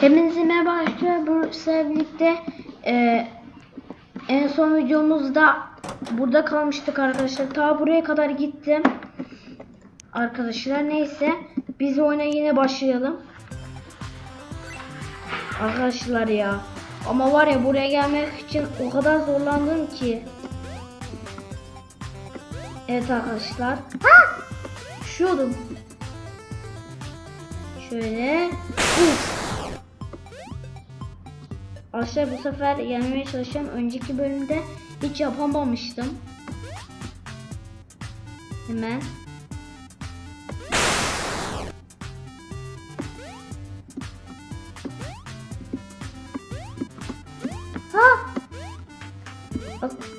Hepinize merhaba arkadaşlar. Bu sizlerle e, en son videomuzda burada kalmıştık arkadaşlar. Ta buraya kadar gittim. Arkadaşlar neyse biz oyuna yine başlayalım. Arkadaşlar ya. Ama var ya buraya gelmek için o kadar zorlandım ki. Evet arkadaşlar. Ha! Düşüyordum. Şöyle. Uf. Arkadaşlar bu sefer yenmeye çalışacağım. Önceki bölümde hiç yapamamıştım. Hemen. Ha!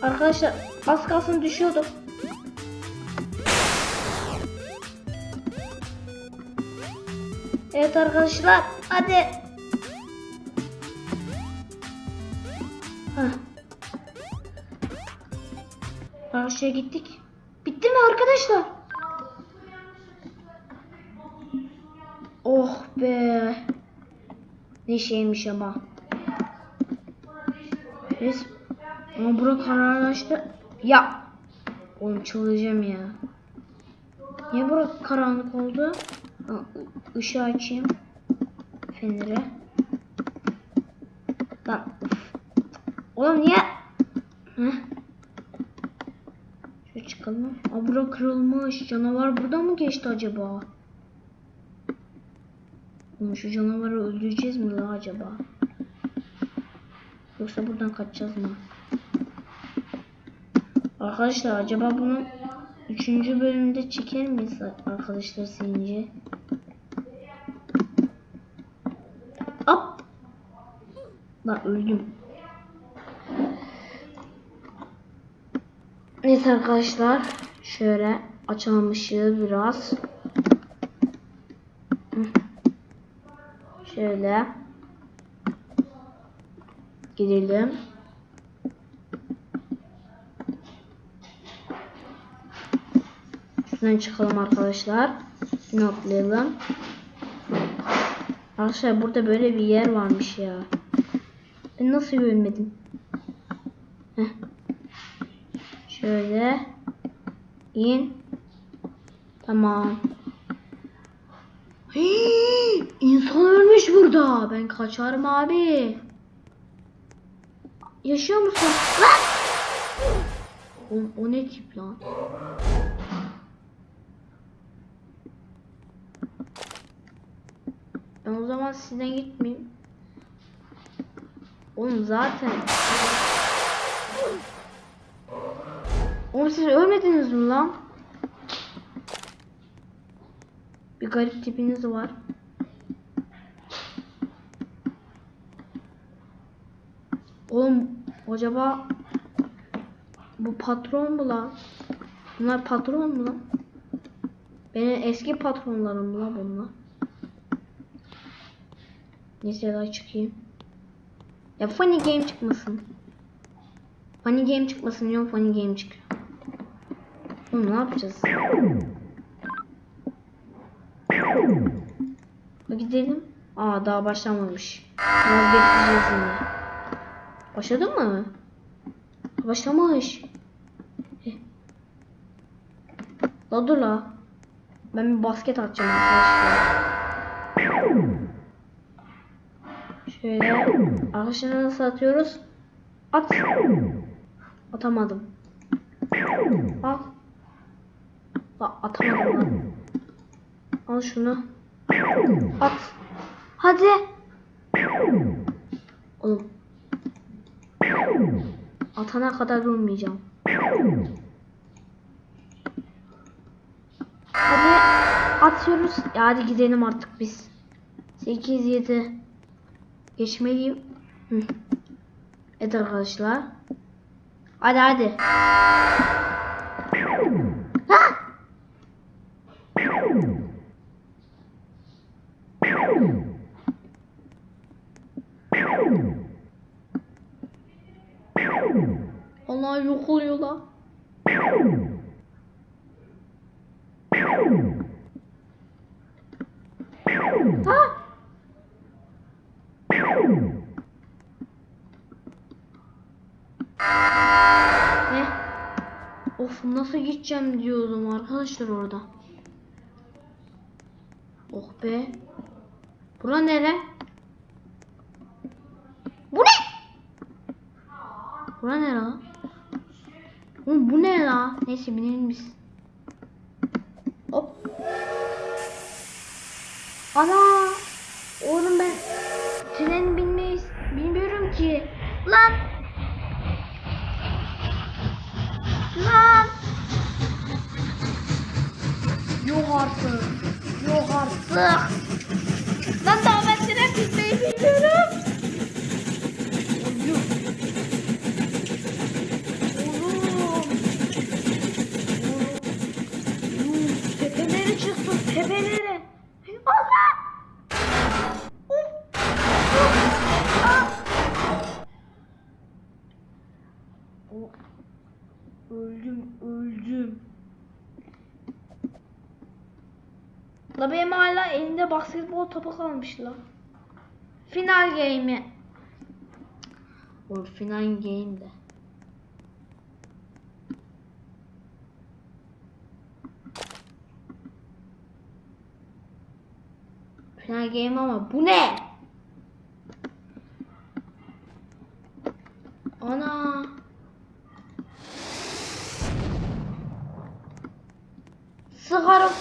Arkadaşlar az kalsın düşüyordum. Evet arkadaşlar hadi. Karşıya gittik. Bitti mi arkadaşlar? Oh be. Ne şeymiş ama. Res ama bura kararlaştı. Ya. Oğlum çıldıracağım ya. Niye bura karanlık oldu? Ha, ı- ışığı açayım. Feneri. Lan. Oğlum niye? Heh. Aa bura kırılmış. Canavar burada mı geçti acaba? Şu canavarı öldüreceğiz mi la acaba? Yoksa buradan kaçacağız mı? Arkadaşlar acaba bunu üçüncü bölümde çeker miyiz arkadaşlar sence? Hop! Lan öldüm. Neyse arkadaşlar şöyle açalım ışığı biraz. Şöyle gidelim. Şuradan çıkalım arkadaşlar. Şunu atlayalım. Arkadaşlar burada böyle bir yer varmış ya. Ben nasıl görmedim? Heh. Şöyle in. Tamam. Hii, insan ölmüş burada. Ben kaçarım abi. Yaşıyor musun? Lan! O, o ne tip lan? Ben o zaman sizden gitmeyeyim. Oğlum zaten. Oğlum siz ölmediniz mi lan? Bir garip tipiniz var. Oğlum acaba bu patron mu lan? Bunlar patron mu lan? Benim eski patronlarım mı lan bunlar? Neyse daha çıkayım. Ya funny game çıkmasın. Funny game çıkmasın yok funny game çık. Oğlum ne yapacağız? Gidelim. Aa daha başlamamış. Biraz bekleyeceğiz yine. Başladı mı? Başlamış. Eh. La dur la. Ben bir basket atacağım arkadaşlar. Şöyle arkadaşlar nasıl atıyoruz? At. Atamadım. Al. Bak atamadım. Al şunu. At. Hadi. Oğlum. Atana kadar durmayacağım. Hadi atıyoruz. Ya hadi gidelim artık biz. 8 7 Geçmeliyim. Hı. Evet arkadaşlar. Hadi hadi. Allah yok oluyor la. Ha! Ne? Of nasıl gideceğim diyordum arkadaşlar orada. Oh be. Bura nere? Bu ne? Bura nere lan? Oğlum bu ne la? Neyse binelim biz. Hop. Ana! Oğlum ben tren binmeyi bilmiyorum ki. Lan! Lan! Yok artık. Yok artık. Lan daha ben tren binmeyi bilmiyorum. Oğlum. Oğlum. Oğlum. Tepelere çıktım tepelere. Allah! Uf! Uf! Ah! O- Öldüm, öldüm. La benim hala elimde basketbol topu kalmış la. Final game'i. O final game'de. Final game ama bu ne? Ana. Sıkarım.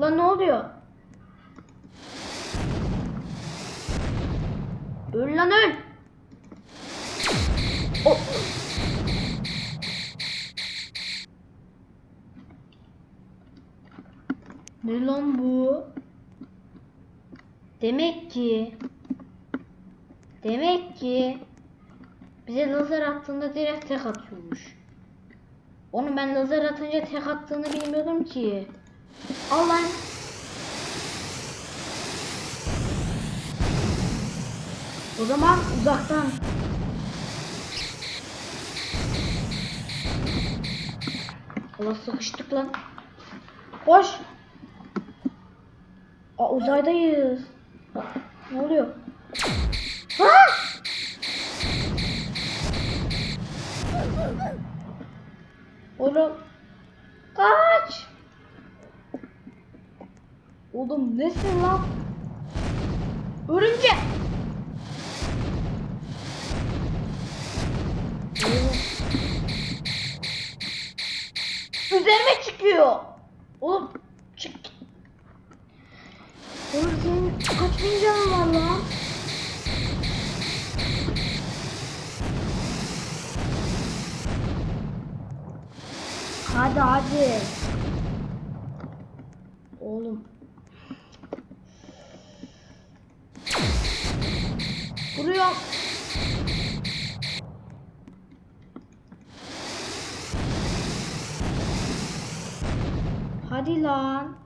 Lan ne oluyor? Öl lan öl. Ne lan bu? Demek ki Demek ki bize lazer attığında direkt tek atıyormuş. Onu ben lazer atınca tek attığını bilmiyordum ki. Al O zaman uzaktan. Allah sıkıştık lan. Koş. Aa uzaydayız. Ne oluyor? Ha! Oğlum kaç. Oğlum nesin lan? Örümcek. Oğlum. Üzerime çıkıyor. Oğlum çık. Oğlum senin kaç bin canın var lan? Hadi hadi. Oğlum. Vuruyor. Hadi lan.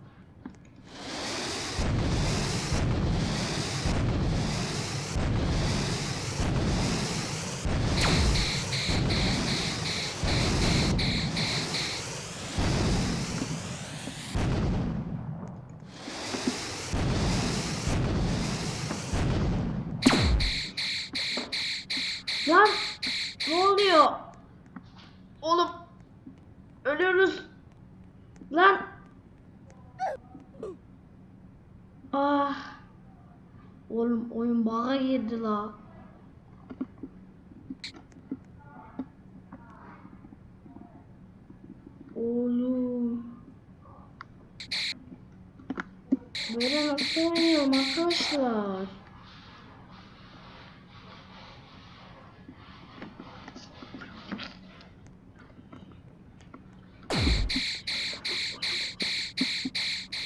Lan ne oluyor? Oğlum ölüyoruz. Lan. Ah. Oğlum oyun baga girdi la. Oğlum. Böyle nasıl oynuyorum arkadaşlar?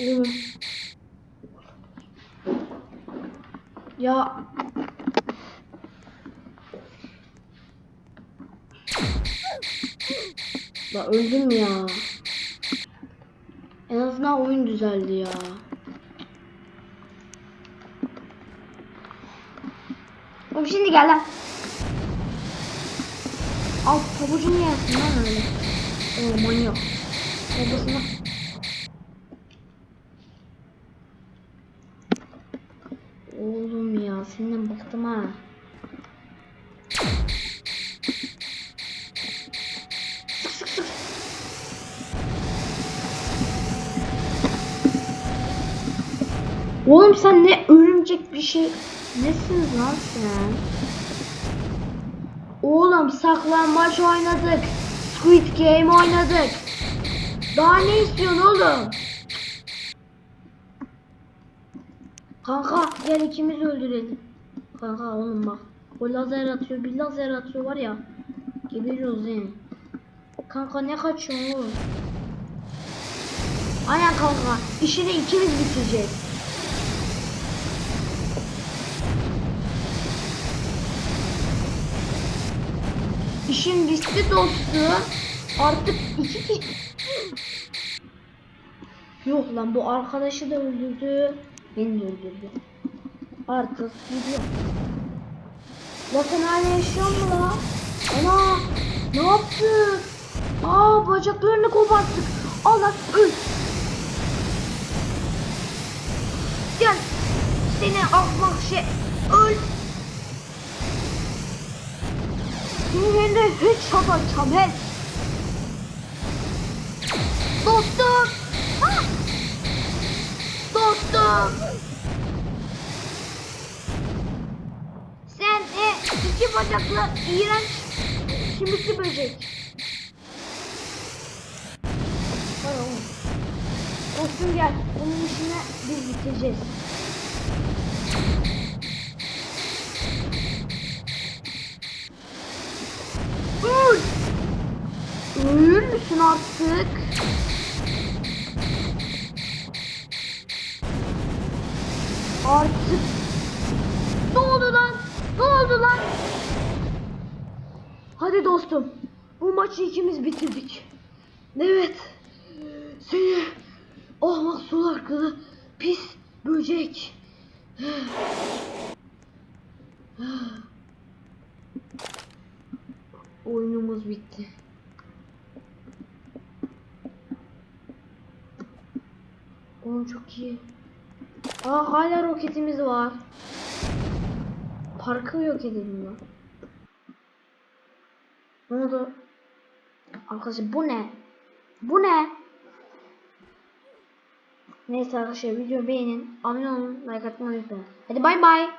Oğlum. Ya. Ya öldüm ya. En azından oyun düzeldi ya. Oğlum şimdi gel lan. Al pabucunu yersin lan öyle. Oo manyak. Babasına. Senden bıktım ha. Oğlum sen ne örümcek bir şey nesin lan sen? Oğlum saklanmaç oynadık. Squid Game oynadık. Daha ne istiyorsun oğlum? Kanka gel ikimiz öldürelim. Kanka oğlum bak. O lazer atıyor bir lazer atıyor var ya. Geberiyoruz yani. Kanka ne kaçıyorsun oğlum? Aynen kanka. İşini ikimiz bitireceğiz. İşin bitti dostum. Artık iki kişi... Yok lan bu arkadaşı da öldürdü. Beni de öldürdü. Artık gidiyor. Sen hala yaşıyor mu la? Ana ne yaptık? Aa bacaklarını koparttık. Al lan öl. Gel. Seni ahmak şey öl. Senin yerine hiç shot atacağım Sen e, iki bacaklı iğrenç simikli böcek. Dostum gel. Bunun işini biz bitireceğiz. Öl! Ölür müsün artık? Artık ne oldu lan? Ne oldu lan? Hadi dostum. Bu maçı ikimiz bitirdik. Evet. Seni ahmak sular kızı pis böcek. Oyunumuz bitti. Oğlum çok iyi. Aa hala roketimiz var. Parkı yok edelim lan. Ne oldu? Arkadaşlar bu ne? Bu ne? Neyse arkadaşlar video beğenin. Abone olun. Like atmayı unutmayın. Hadi bay bay.